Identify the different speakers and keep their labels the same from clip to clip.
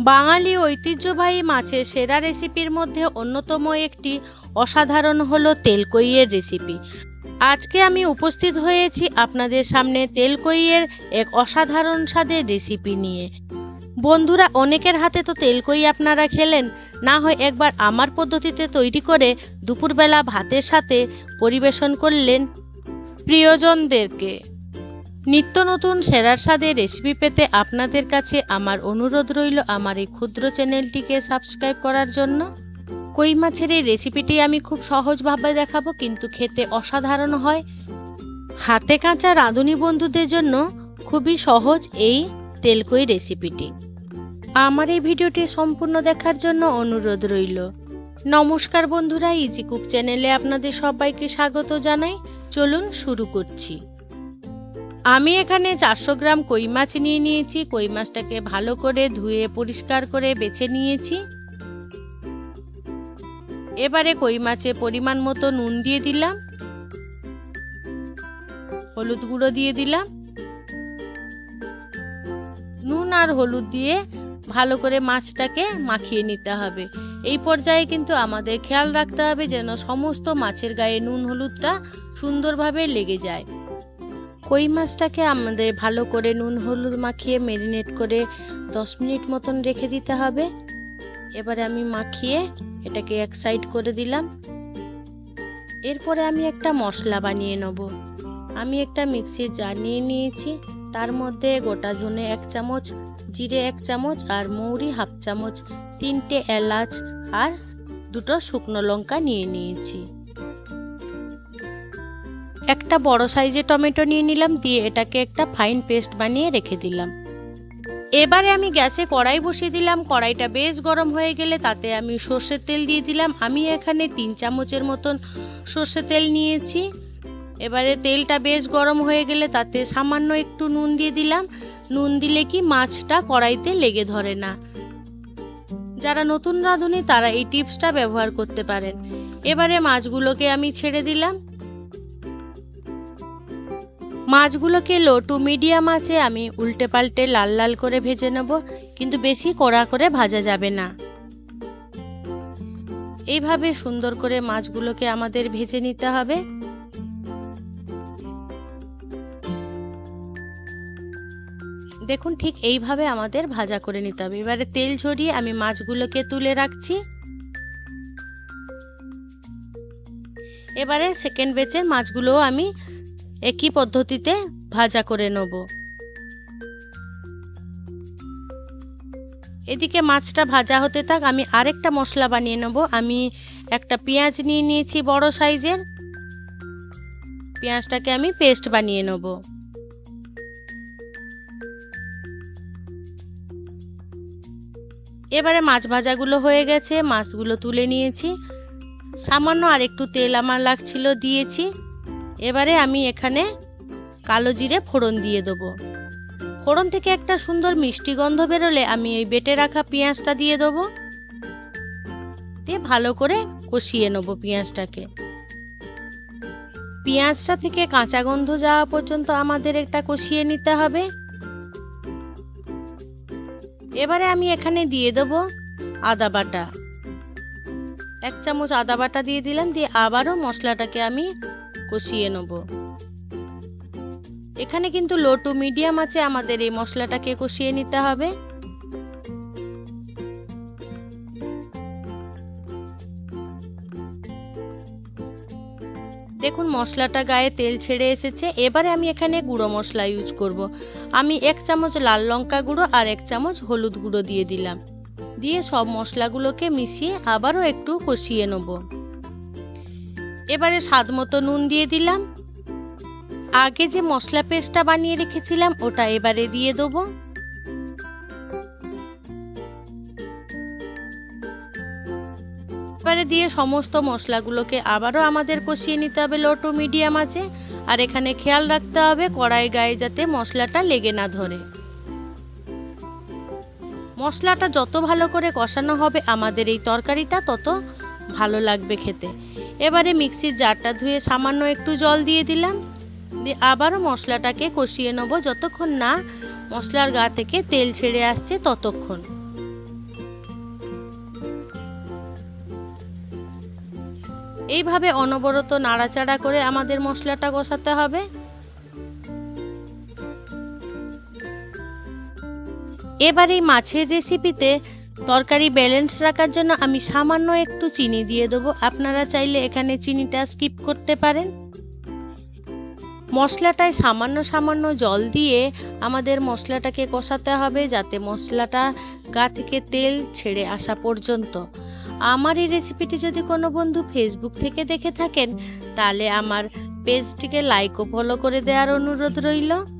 Speaker 1: বাঙালি ঐতিহ্যবাহী মাছের সেরা রেসিপির মধ্যে অন্যতম একটি অসাধারণ হলো তেলকইয়ের রেসিপি। আজকে আমি উপস্থিত হয়েছি আপনাদের সামনে তেলকইয়ের এক অসাধারণ স্বাদের রেসিপি নিয়ে। বন্ধুরা, অনেকের হাতে তো তেলকই আপনারা খেলেন। না হয় একবার আমার পদ্ধতিতে তৈরি করে দুপুরবেলা ভাতের সাথে পরিবেশন করলেন প্রিয়জনদেরকে। নিত্য নতুন সেরার স্বাদে রেসিপি পেতে আপনাদের কাছে আমার অনুরোধ রইল আমার এই ক্ষুদ্র চ্যানেলটিকে সাবস্ক্রাইব করার জন্য। কই মাছের এই রেসিপিটি আমি খুব সহজভাবে দেখাবো, কিন্তু খেতে অসাধারণ হয়। হাতে কাঁচা রাঁধুনি বন্ধুদের জন্য খুবই সহজ এই তেলকই রেসিপিটি আমার এই ভিডিওটি সম্পূর্ণ দেখার জন্য অনুরোধ রইল। নমস্কার বন্ধুরা ইজি কুক চ্যানেলে আপনাদের সবাইকে স্বাগত জানাই। চলুন শুরু করছি। আমি এখানে চারশো গ্রাম কই মাছ নিয়ে নিয়েছি। কই মাছটাকে ভালো করে ধুয়ে পরিষ্কার করে বেছে নিয়েছি। এবারে কই মাছে পরিমাণ মতো নুন দিয়ে দিলাম। হলুদ গুঁড়ো দিয়ে দিলাম। নুন আর হলুদ দিয়ে ভালো করে মাছটাকে মাখিয়ে নিতে হবে। এই পর্যায়ে কিন্তু আমাদের খেয়াল রাখতে হবে যেন সমস্ত মাছের গায়ে নুন হলুদটা সুন্দরভাবে লেগে যায়। কই মাছটাকে আমাদের ভালো করে নুন, হলুদ মাখিয়ে ম্যারিনেট করে দশ মিনিট মতন রেখে দিতে হবে। এবারে আমি মাখিয়ে এটাকে এক সাইড করে দিলাম। এরপরে আমি একটা মশলা বানিয়ে নেব। আমি একটা মিক্সির জার নিয়ে নিয়েছি। তার মধ্যে গোটা ধনে এক চামচ, জিরে এক চামচ আর মৌরি হাফ চামচ, তিনটে এলাচ আর দুটো শুকনো লঙ্কা নিয়ে নিয়েছি। একটা বড় সাইজের টমেটো নিয়ে নিলাম, দিয়ে এটাকে একটা ফাইন পেস্ট বানিয়ে রেখে দিলাম। এবারে আমি গ্যাসে কড়াই বসিয়ে দিলাম, কড়াইটা বেশ গরম হয়ে গেলে তাতে আমি সর্ষের তেল দিয়ে দিলাম। আমি এখানে তিন চামচের মতন সর্ষের তেল নিয়েছি। এবারে তেলটা বেশ গরম হয়ে গেলে তাতে সামান্য একটু নুন দিয়ে দিলাম। নুন দিলে কি মাছটা কড়াইতে লেগে ধরে না। যারা নতুন রাঁধুনি, তারা এই টিপসটা ব্যবহার করতে পারেন। এবারে মাছগুলোকে আমি ছেড়ে দিলাম। মাছগুলোকে লো টু মিডিয়াম আছে, আমি উল্টে পাল্টে লাল লাল করে ভেজে নেব, কিন্তু বেশি কড়া করে ভাজা যাবে না। এইভাবে সুন্দর করে মাছগুলোকে আমাদের ভেজে নিতে হবে। দেখুন, ঠিক এইভাবে আমাদের ভাজা করে নিতে হবে। এবারে তেল ঝরিয়ে আমি মাছগুলোকে তুলে রাখছি। এবারে সেকেন্ড বেচের মাছগুলোও আমি একই পদ্ধতিতে ভাজা করে নেব। এদিকে মাছটা ভাজা হতে থাক, আমি আরেকটা মশলা বানিয়ে নেব। আমি একটা পেঁয়াজ নিয়ে নিয়েছি বড় সাইজের। পেঁয়াজটাকে আমি পেস্ট বানিয়ে নেব। এবারে মাছ ভাজাগুলো হয়ে গেছে, মাছগুলো তুলে নিয়েছি। সামান্য আর একটু তেল আমার লাগছিল, দিয়েছি। এবারে আমি এখানে কালো জিরে ফোড়ন দিয়ে দেবো। ফোড়ন থেকে একটা সুন্দর মিষ্টি গন্ধ বেরোলে আমি এই বেটে রাখা পেঁয়াজটা দিয়ে দেবো। দিয়ে ভালো করে কষিয়ে নেব পেঁয়াজটাকে। পেঁয়াজটা থেকে কাঁচা গন্ধ যাওয়া পর্যন্ত আমাদের একটা কষিয়ে নিতে হবে। এবারে আমি এখানে দিয়ে দেবো আদা বাটা। এক চামচ আদা বাটা দিয়ে দিলাম, দিয়ে আবারও মশলাটাকে আমি কষিয়ে নেব। এখানে কিন্তু লো টু মিডিয়াম আছে, আমাদের এই মশলাটাকে কষিয়ে নিতে হবে। দেখুন, মশলাটা গায়ে তেল ছেড়ে এসেছে। এবারে আমি এখানে গুঁড়ো মশলা ইউজ করব। আমি এক চামচ লাল লঙ্কা গুঁড়ো আর এক চামচ হলুদ গুঁড়ো দিয়ে দিলাম। দিয়ে সব মশলাগুলোকে মিশিয়ে আবারও একটু কষিয়ে নেব। এবারে স্বাদ মতো নুন দিয়ে দিলাম। আগে যে মশলা পেস্টটা বানিয়ে রেখেছিলাম, ওটা এবারে দিয়ে দেবো। এবারে দিয়ে সমস্ত মশলাগুলোকে আবারও আমাদের কষিয়ে নিতে হবে লো টু মিডিয়াম আছে আর এখানে খেয়াল রাখতে হবে কড়াই গায়ে যাতে মশলাটা লেগে না ধরে। মশলাটা যত ভালো করে কষানো হবে, আমাদের এই তরকারিটা তত ভালো লাগবে খেতে। এবারে মিক্সির জারটা ধুয়ে সামান্য একটু জল দিয়ে দিলাম। দিয়ে আবারও মশলাটাকে কষিয়ে নেব যতক্ষণ না মশলার গা থেকে তেল ছেড়ে আসছে ততক্ষণ। এইভাবে অনবরত নাড়াচাড়া করে আমাদের মশলাটা কষাতে হবে। এবারে মাছের রেসিপিতে তরকারি ব্যালেন্স রাখার জন্য আমি সামান্য একটু চিনি দিয়ে দেবো। আপনারা চাইলে এখানে চিনিটা স্কিপ করতে পারেন। মশলাটায় সামান্য সামান্য জল দিয়ে আমাদের মশলাটাকে কষাতে হবে যাতে মশলাটা গা থেকে তেল ছেড়ে আসা পর্যন্ত। আমার এই রেসিপিটি যদি কোনো বন্ধু ফেসবুক থেকে দেখে থাকেন, তাহলে আমার পেজটিকে লাইক ও ফলো করে দেওয়ার অনুরোধ রইল।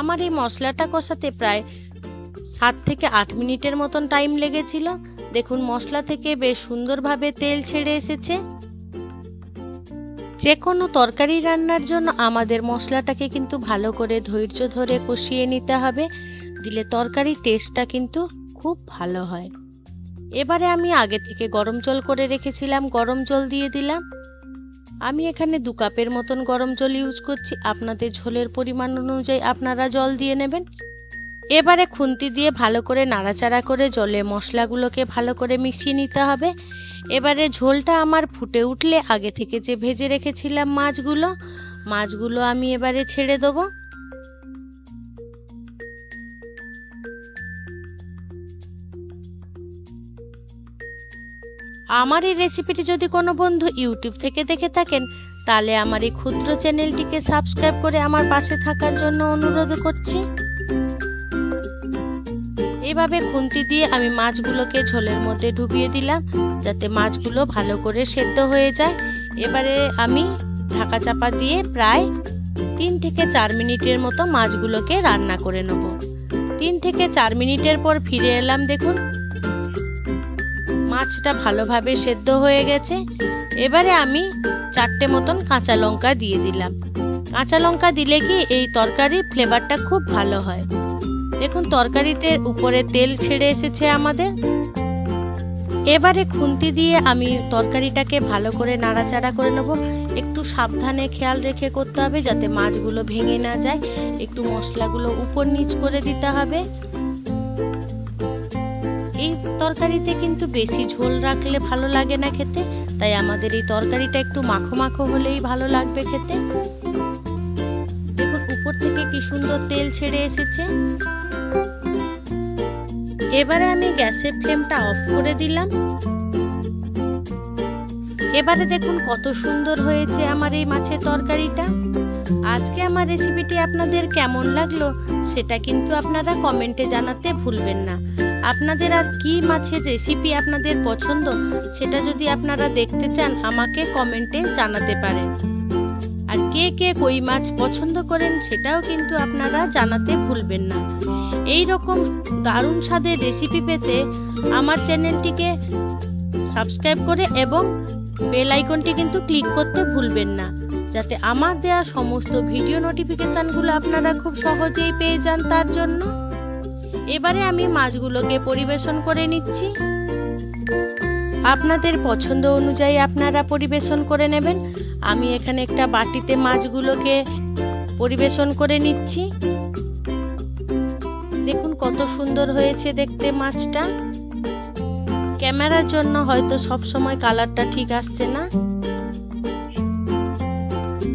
Speaker 1: আমার এই মশলাটা কষাতে প্রায় সাত থেকে আট মিনিটের মতন টাইম লেগেছিল। দেখুন, মশলা থেকে বেশ সুন্দরভাবে তেল ছেড়ে এসেছে। যে কোনো তরকারি রান্নার জন্য আমাদের মশলাটাকে কিন্তু ভালো করে ধৈর্য ধরে কষিয়ে নিতে হবে, দিলে তরকারির টেস্টটা কিন্তু খুব ভালো হয়। এবারে আমি আগে থেকে গরম জল করে রেখেছিলাম, গরম জল দিয়ে দিলাম। আমি এখানে দু কাপের মতন গরম জল ইউজ করছি। আপনাদের ঝোলের পরিমাণ অনুযায়ী আপনারা জল দিয়ে নেবেন। এবারে খুন্তি দিয়ে ভালো করে নাড়াচাড়া করে জলে মশলাগুলোকে ভালো করে মিশিয়ে নিতে হবে। এবারে ঝোলটা আমার ফুটে উঠলে আগে থেকে যে ভেজে রেখেছিলাম মাছগুলো মাছগুলো আমি এবারে ছেড়ে দেবো। আমার এই রেসিপিটি যদি কোনো বন্ধু ইউটিউব থেকে দেখে থাকেন, তাহলে আমার এই ক্ষুদ্র চ্যানেলটিকে সাবস্ক্রাইব করে আমার পাশে থাকার জন্য অনুরোধ করছি। এভাবে খুন্তি দিয়ে আমি মাছগুলোকে ঝোলের মধ্যে ঢুকিয়ে দিলাম, যাতে মাছগুলো ভালো করে সেদ্ধ হয়ে যায়। এবারে আমি ঢাকা চাপা দিয়ে প্রায় তিন থেকে চার মিনিটের মতো মাছগুলোকে রান্না করে নেব। তিন থেকে চার মিনিটের পর ফিরে এলাম, দেখুন। মাছটা ভালোভাবে সেদ্ধ হয়ে গেছে। এবারে আমি চারটে মতন কাঁচা লঙ্কা দিয়ে দিলাম। কাঁচা লঙ্কা দিলে কি এই তরকারির ফ্লেভারটা খুব ভালো হয়। দেখুন, তরকারিতে উপরে তেল ছেড়ে এসেছে আমাদের। এবারে খুন্তি দিয়ে আমি তরকারিটাকে ভালো করে নাড়াচাড়া করে নেব। একটু সাবধানে খেয়াল রেখে করতে হবে যাতে মাছগুলো ভেঙে না যায়। একটু মশলাগুলো উপর নিচ করে দিতে হবে। এই তরকারিতে কিন্তু বেশি ঝোল রাখলে ভালো লাগে না খেতে, তাই আমাদের এই তরকারিটা একটু মাখো মাখো হলেই ভালো লাগবে খেতে। দেখুন, উপর থেকে কি সুন্দর তেল ছেড়ে এসেছে। এবারে আমি গ্যাসের ফ্লেমটা অফ করে দিলাম। এবারে দেখুন কত সুন্দর হয়েছে আমার এই মাছের তরকারিটা। আজকে আমার রেসিপিটি আপনাদের কেমন লাগল সেটা কিন্তু আপনারা কমেন্টে জানাতে ভুলবেন না। আপনাদের আর কি মাছের রেসিপি আপনাদের পছন্দ, সেটা যদি আপনারা দেখতে চান, আমাকে কমেন্টে জানাতে পারেন। আর কে কে কই মাছ পছন্দ করেন, সেটাও কিন্তু আপনারা জানাতে ভুলবেন না। এই রকম দারুণ স্বাদের রেসিপি পেতে আমার চ্যানেলটিকে সাবস্ক্রাইব করে এবং বেল আইকনটি কিন্তু ক্লিক করতে ভুলবেন না, যাতে আমার দেয়া সমস্ত ভিডিও নোটিফিকেশানগুলো আপনারা খুব সহজেই পেয়ে যান তার জন্য। এবারে আমি মাছগুলোকে পরিবেশন করে নিচ্ছি। আপনাদের পছন্দ অনুযায়ী আপনারা পরিবেশন করে নেবেন। আমি এখানে একটা বাটিতে মাছগুলোকে পরিবেশন করে নিচ্ছি। দেখুন কত সুন্দর হয়েছে দেখতে মাছটা। ক্যামেরার জন্য হয়তো সব সময় কালারটা ঠিক আসছে না।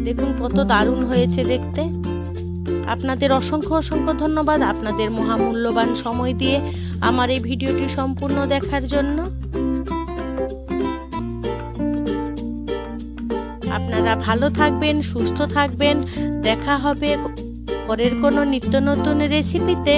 Speaker 1: দেখুন কত দারুণ হয়েছে দেখতে। আপনাদের অসংখ্য অসংখ্য ধন্যবাদ আপনাদের মহামূল্যবান সময় দিয়ে আমার এই ভিডিওটি সম্পূর্ণ দেখার জন্য। আপনারা ভালো থাকবেন, সুস্থ থাকবেন। দেখা হবে পরের কোনো নিত্য নতুন রেসিপিতে